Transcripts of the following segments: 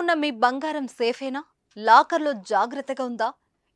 ఉన్న మీ బంగారం సేఫేనా? లాకర్లో జాగ్రత్తగా ఉందా?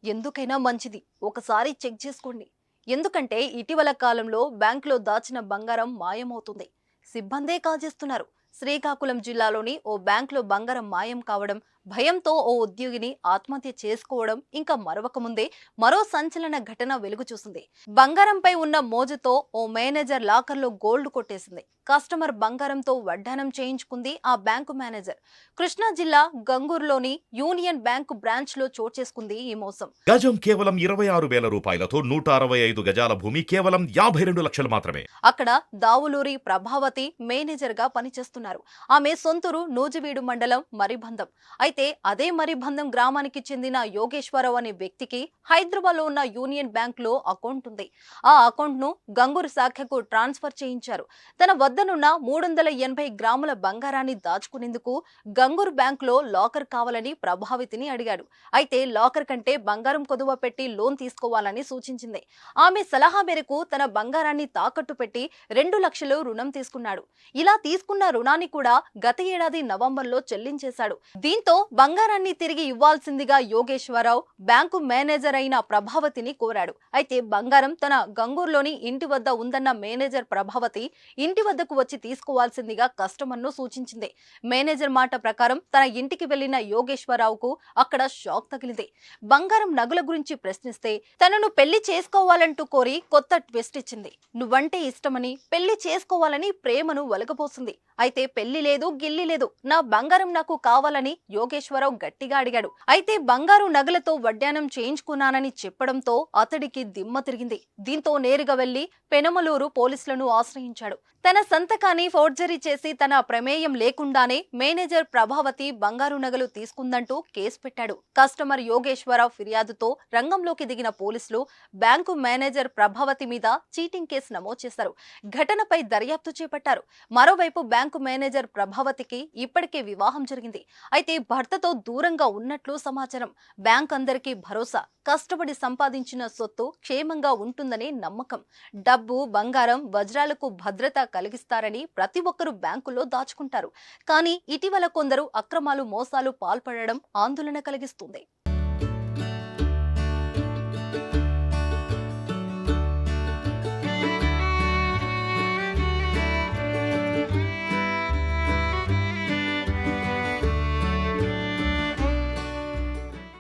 ఎందుకైనా మంచిది. ఒకసారి చెక్ చేసుకోండి. ఎందుకంటే ఇటీవల కాలంలో బ్యాంకులో దాచిన బంగారం మాయమవుతుంది. సిబ్బందే కాజేస్తున్నారు శ్రీకాకుళం జిల్లాలోని ఓ బ్యాంకులో బంగారం మాయం కావడం భయంతో ఓ ఉద్యోగిని ఆత్మహత్య చేసుకోవడం ఇంకా మరొక ముందే మరో సంచలన ఘటన వెలుగు చూసింది. బంగారంపై ఉన్న మోజుతో ఓ మేనేజర్ లాకర్లో గోల్డ్ కొట్టేసింది. కస్టమర్ బంగారంతో వడ్డానం చేయించుకుంది ఆ బ్యాంకు మేనేజర్. కృష్ణా జిల్లా గంగూరులోని యూనియన్ బ్యాంకు బ్రాంచ్లో చోటు చేసుకుంది ఈ మోసం. గజం కేవలం ఇరవై ఆరు వేల రూపాయలతో నూట అరవై ఐదు గజాల భూమి కేవలం యాభై రెండు లక్షలు మాత్రమే. అక్కడ దావులూరి ప్రభావతి మేనేజర్గా పనిచేస్తున్నారు ఆమె సొంతూరు నూజివీడు మండలం మరిబంధం. అయితే అదే మరిబంధం గ్రామానికి చెందిన యోగేశ్వరరావు అనే వ్యక్తికి హైదరాబాద్లో ఉన్న యూనియన్ బ్యాంక్లో అకౌంట్ ఉంది. ఆ అకౌంట్ను గంగూరు శాఖకు ట్రాన్స్ఫర్ చేయించారు. తన వద్దనున్న మూడు వందల ఎనభై గ్రాముల బంగారాన్ని దాచుకునేందుకు గంగూరు బ్యాంక్లో లాకర్ కావాలని ప్రభావితిని అడిగాడు. అయితే లాకర్ కంటే బంగారం కొదువ పెట్టి లోన్ తీసుకోవాలని సూచించింది. ఆమె సలహా మేరకు తన బంగారాన్ని తాకట్టు పెట్టి రెండు లక్షలు రుణం తీసుకున్నాడు. ఇలా తీసుకున్న రుణాన్ని కూడా గత ఏడాది నవంబర్లో చెల్లించేశాడు. దీంతో బంగారాన్ని తిరిగి ఇవ్వాల్సిందిగా యోగేశ్వరరావు బ్యాంకు మేనేజర్ అయిన ప్రభావతిని కోరాడు. అయితే బంగారం తన గంగూరులోని ఇంటి వద్ద ఉందన్న మేనేజర్ ప్రభావతి ఇంటి వద్దకు వచ్చి తీసుకోవాల్సిందిగా కస్టమర్ను సూచించింది. మేనేజర్ మాట ప్రకారం తన ఇంటికి వెళ్ళిన యోగేశ్వరరావుకు అక్కడ షాక్ తగిలింది. బంగారం నగుల గురించి ప్రశ్నిస్తే తనను పెళ్ళి చేసుకోవాలంటూ కోరి కొత్త ట్విస్ట్ ఇచ్చింది. నువ్వంటే ఇష్టమని పెళ్ళి చేసుకోవాలని ప్రేమను వలగపోసింది అయితే పెళ్ళి లేదు గిల్లి లేదు. నా బంగారం నాకు కావాలని యోగేశ్వరరావు గట్టిగా అడిగాడు. అయితే బంగారు నగలతో వడ్డానం చేయించుకున్నానని చెప్పడంతో అతడికి దిమ్మ తిరిగింది. దీంతో నేరుగా వెళ్ళి పెనమలూరు పోలీసులను ఆశ్రయించాడు. తన సంతకాన్ని ఫోర్జరీ చేసి తన ప్రమేయం లేకుండానే మేనేజర్ ప్రభావతి బంగారు నగలు తీసుకుందంటూ కేసు పెట్టాడు. కస్టమర్ యోగేశ్వరరావు ఫిర్యాదుతో రంగంలోకి దిగిన పోలీసులు బ్యాంకు మేనేజర్ ప్రభావతి మీద చీటింగ్ కేసు నమోదు చేశారు. ఘటనపై దర్యాప్తు చేపట్టారు. మరోవైపు బ్యాంకు మేనేజర్ మేనేజర్ ప్రభావతికి ఇప్పటికే వివాహం జరిగింది. అయితే భర్తతో దూరంగా ఉన్నట్లు సమాచారం. బ్యాంక్ అందరికీ భరోసా. కష్టపడి సంపాదించిన సొత్తు క్షేమంగా ఉంటుందని నమ్మకం. డబ్బు బంగారం వజ్రాలకు భద్రత కలిగిస్తారని ప్రతి ఒక్కరూ బ్యాంకులో దాచుకుంటారు. కానీ ఇటీవల కొందరు అక్రమాలు మోసాలు పాల్పడడం ఆందోళన కలిగిస్తుంది.